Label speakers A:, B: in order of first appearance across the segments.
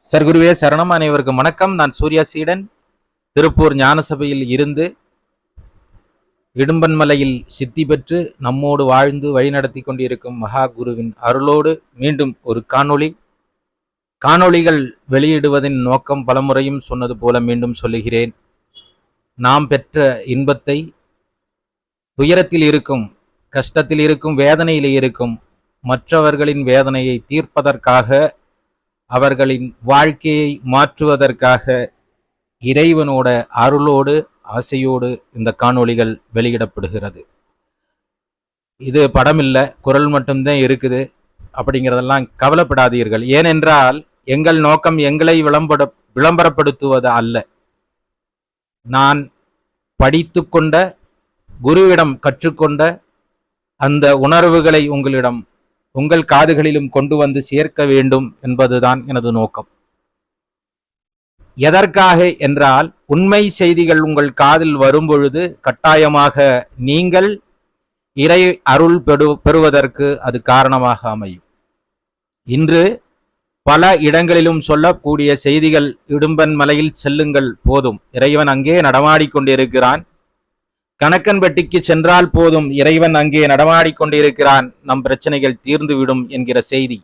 A: சர்க்குருவே சரணம் அனைவருக்கும் வணக்கம். நான் சூர்யா சீடன். திருப்பூர் ஞானசபையில் இருந்து இடும்பன்மலையில் சித்தி பெற்று நம்மோடு வாழ்ந்து வழிநடத்தி கொண்டிருக்கும் மகா குருவின் அருளோடு மீண்டும் ஒரு காணொளி. காணொளிகள் வெளியிடுவதின் நோக்கம் பலமுறையும் சொன்னது போல மீண்டும் சொல்லுகிறேன். நாம் பெற்ற இன்பத்தை துயரத்தில் இருக்கும் கஷ்டத்தில் இருக்கும் வேதனையில் இருக்கும் மற்றவர்களின் வேதனையை தீர்ப்பதற்காக அவர்களின் வாழ்க்கையை மாற்றுவதற்காக இறைவனோட அருளோடு ஆசையோடு இந்த காணொளிகள் வெளியிடப்படுகிறது. இது படம் இல்லை குரல் மட்டும்தான் இருக்குது அப்படிங்கிறதெல்லாம் கவலைப்படாதீர்கள். ஏனென்றால் எங்கள் நோக்கம் எங்களை விளம்பட விளம்பரப்படுத்துவது அல்ல. நான் படித்து கொண்ட குருவிடம் கற்றுக்கொண்ட அந்த உணர்வுகளை உங்களிடம் உங்கள் காதுகளிலும் கொண்டு வந்து சேர்க்க வேண்டும் என்பதுதான் எனது நோக்கம். எதற்காக என்றால் உண்மை செய்திகள் உங்கள் காதில் வரும்பொழுது கட்டாயமாக நீங்கள் இறை அருள் பெறு பெறுவதற்கு அது காரணமாக அமையும். இன்று பல இடங்களிலும் சொல்லக்கூடிய செய்திகள் இடும்பன் மலையில் செல்லுங்கள் போதும். இறைவன் அங்கே நடமாடிக்கொண்டிருக்கிறான் கணக்கன்பட்டிக்கு சென்றால் போதும் இறைவன் அங்கே நடமாடிக்கொண்டிருக்கிறான். நம் பிரச்சனைகள் தீர்ந்துவிடும் என்கிற செய்தி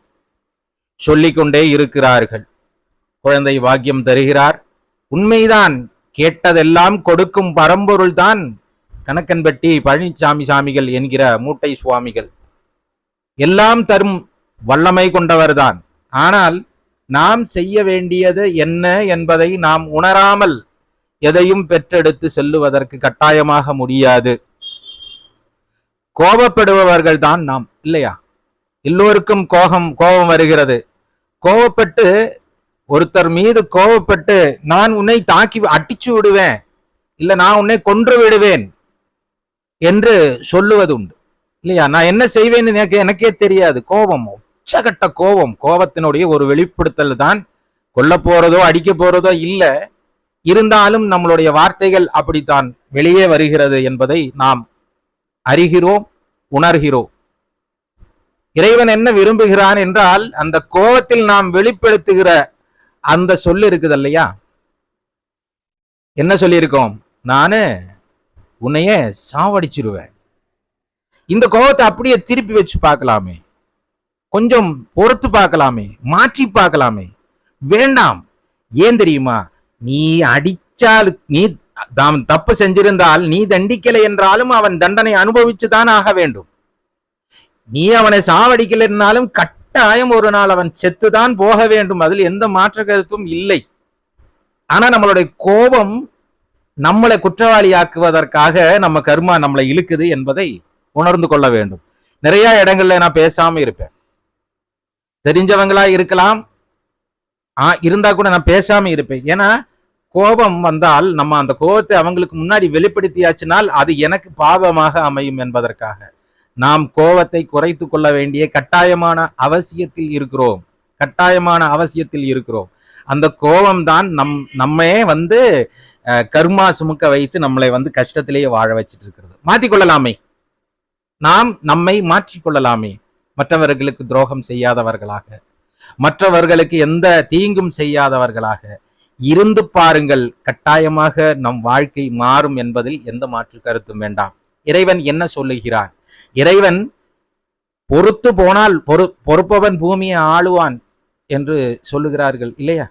A: சொல்லிக்கொண்டே இருக்கிறார்கள். குழந்தை வாக்கியம் தருகிறார். உண்மைதான் கேட்டதெல்லாம் கொடுக்கும் பரம்பொருள்தான் கணக்கன்பட்டி பழனிசாமி சாமிகள் என்கிற மூட்டை சுவாமிகள். எல்லாம் தரும் வல்லமை கொண்டவர்தான். ஆனால் நாம் செய்ய வேண்டியது என்ன என்பதை நாம் உணராமல் எதையும் பெற்றெடுத்து செல்லுவதற்கு கட்டாயமாக முடியாது. கோபப்படுபவர்கள் தான் நாம் இல்லையா? எல்லோருக்கும் கோபம் கோபம் வருகிறது. கோபப்பட்டு ஒருத்தர் மீது கோபப்பட்டு நான் உன்னை தாக்கி அடிச்சு விடுவேன் இல்ல நான் உன்னை கொன்று விடுவேன் என்று சொல்லுவது உண்டு இல்லையா? நான் என்ன செய்வேன்னு எனக்கு எனக்கே தெரியாது. கோபம் உச்சகட்ட கோபம் கோபத்தினுடைய ஒரு வெளிப்படுத்தல் தான் கொல்ல போறதோ அடிக்க போறதோ இல்லை இருந்தாலும் நம்மளுடைய வார்த்தைகள் அப்படித்தான் வெளியே வருகிறது என்பதை நாம் அறிகிறோம் உணர்கிறோம். இறைவன் என்ன விரும்புகிறான் என்றால் அந்த கோபத்தில் நாம் வெளிப்படுத்துகிற அந்த சொல்லு இருக்குது இல்லையா என்ன சொல்லியிருக்கோம்? நானு உன்னைய சாவடிச்சிருவேன். இந்த கோபத்தை அப்படியே திருப்பி வச்சு பார்க்கலாமே. கொஞ்சம் பொறுத்து பார்க்கலாமே. மாற்றி பார்க்கலாமே. வேண்டாம். ஏன் தெரியுமா? நீ அடிச்சால் நீ தாம் தப்பு செஞ்சிருந்தால் நீ தண்டிக்கலை என்றாலும் அவன் தண்டனை அனுபவிச்சுதான் ஆக வேண்டும். நீ அவனை சாவடிக்கலைன்னாலும் கட்டாயம் ஒரு நாள் அவன் செத்துதான் போக வேண்டும். அதில் எந்த மாற்ற கருத்தும் இல்லை. ஆனா நம்மளுடைய கோபம் நம்மளை குற்றவாளியாக்குவதற்காக நம்ம கர்மா நம்மளை இழுக்குது என்பதை உணர்ந்து கொள்ள வேண்டும். நிறைய இடங்கள்ல நான் பேசாம இருப்பேன். தெரிஞ்சவங்களா இருக்கலாம். ஆ இருந்தா கூட நான் பேசாம இருப்பேன். ஏன்னா கோபம் வந்தால் நம்ம அந்த கோபத்தை அவங்களுக்கு முன்னாடி வெளிப்படுத்தியாச்சினால் அது எனக்கு பாவமாக அமையும் என்பதற்காக. நாம் கோபத்தை குறைத்து கொள்ள வேண்டிய கட்டாயமான அவசியத்தில் இருக்கிறோம். கட்டாயமான அவசியத்தில் இருக்கிறோம். அந்த கோபம் தான் நம் நம்மே வந்து கர்மா சுமக்க வைத்து நம்மளை வந்து கஷ்டத்திலேயே வாழ வச்சுட்டு இருக்கிறது மாற்றிக்கொள்ளலாமே. நாம் நம்மை மாற்றிக்கொள்ளலாமே. மற்றவர்களுக்கு துரோகம் செய்யாதவர்களாக. மற்றவர்களுக்கு எந்த தீங்கும் செய்யாதவர்களாக. இருந்து பாருங்கள் கட்டாயமாக நம் வாழ்க்கை மாறும் என்பதில் எந்த மாற்று கருத்தும் வேண்டாம். இறைவன் என்ன சொல்லுகிறான்? இறைவன் பொறுத்து போனால் பொறு பொறுப்பவன் பூமியை ஆளுவான் என்று சொல்லுகிறார்கள் இல்லையா?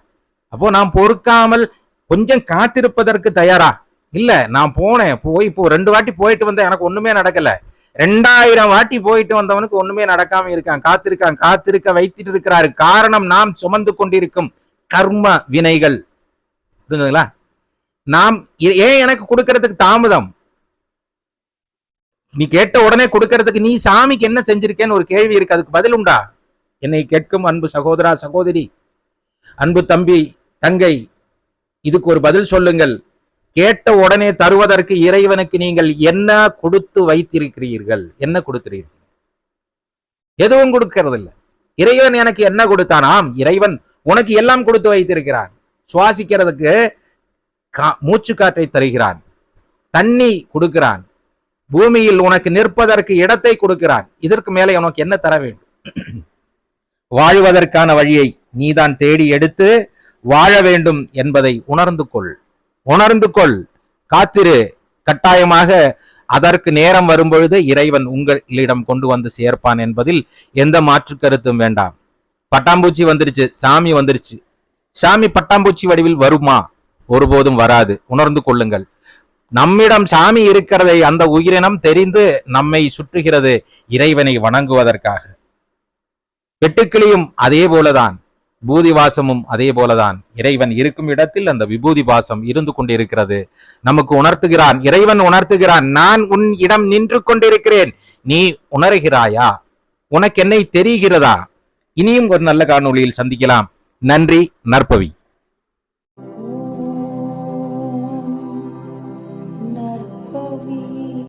A: அப்போ நாம் பொறுக்காமல் கொஞ்சம் காத்திருப்பதற்கு தயாரா? இல்ல நான் போனேன் போய் இப்போ ரெண்டு வாட்டி போயிட்டு வந்தேன் எனக்கு ஒண்ணுமே நடக்கல. ரெண்டாயிரம் வாட்டி போயிட்டு வந்தவனுக்கு ஒண்ணுமே நடக்காம இருக்கான் காத்திருக்கான் காத்திருக்க வைத்துட்டு இருக்கிறாரு காரணம் நாம் சுமந்து கொண்டிருக்கும் கர்ம வினைகள். புரிஞ்சுங்களா நாம் ஏன் எனக்கு கொடுக்கறதுக்கு தாமதம். நீ கேட்ட உடனே கொடுக்கறதுக்கு நீ சாமிக்கு என்ன செஞ்சிருக்கேன்னு ஒரு கேள்வி இருக்கு அதுக்கு பதில் உண்டா? என்னை கேட்கும் அன்பு சகோதரா சகோதரி அன்பு தம்பி தங்கை இதுக்கு ஒரு பதில் சொல்லுங்கள். கேட்ட உடனே தருவதற்கு இறைவனுக்கு நீங்கள் என்ன கொடுத்து வைத்திருக்கிறீர்கள்? என்ன கொடுக்கிறீர்கள் எதுவும் கொடுக்கறது இல்லை இறைவன் எனக்கு என்ன கொடுத்தானாம்? இறைவன் உனக்கு எல்லாம் கொடுத்து வைத்திருக்கிறான். சுவாசிக்கிறதுக்கு மூச்சு காற்றை தருகிறான். தண்ணி கொடுக்கிறான். பூமியில் உனக்கு நிற்பதற்கு இடத்தை கொடுக்கிறான். இதற்கு மேலே உனக்கு என்ன தர வேண்டும்? வாழ்வதற்கான வழியை நீதான் தேடி எடுத்து வாழ வேண்டும் என்பதை உணர்ந்து கொள். உணர்ந்து கொள். காத்திரு. கட்டாயமாக அதற்கு நேரம் வரும்பொழுது இறைவன் உங்களிடம் கொண்டு வந்து சேர்ப்பான் என்பதில் எந்த மாற்று கருத்தும் வேண்டாம். பட்டாம்பூச்சி வந்துருச்சு சாமி வந்துருச்சு. சாமி பட்டாம்பூச்சி வடிவில் வருமா? ஒருபோதும் வராது. உணர்ந்து கொள்ளுங்கள். நம்மிடம் சாமி இருக்கிறதை அந்த உயிரினம் தெரிந்து நம்மை சுற்றுகிறது இறைவனை வணங்குவதற்காக. வெட்டுக்கிளியும் அதே போலதான். பூதி வாசமும் அதே போலதான். இறைவன் இருக்கும் இடத்தில் அந்த விபூதி வாசம் இருந்து கொண்டிருக்கிறது. நமக்கு உணர்த்துகிறான். இறைவன் உணர்த்துகிறான். நான் உன் இடம் நின்று கொண்டிருக்கிறேன். நீ உணர்கிறாயா? உனக்கு என்னை தெரிகிறதா? இனியும் ஒரு நல்ல காணொளியில் சந்திக்கலாம். நன்றி நற்பவி.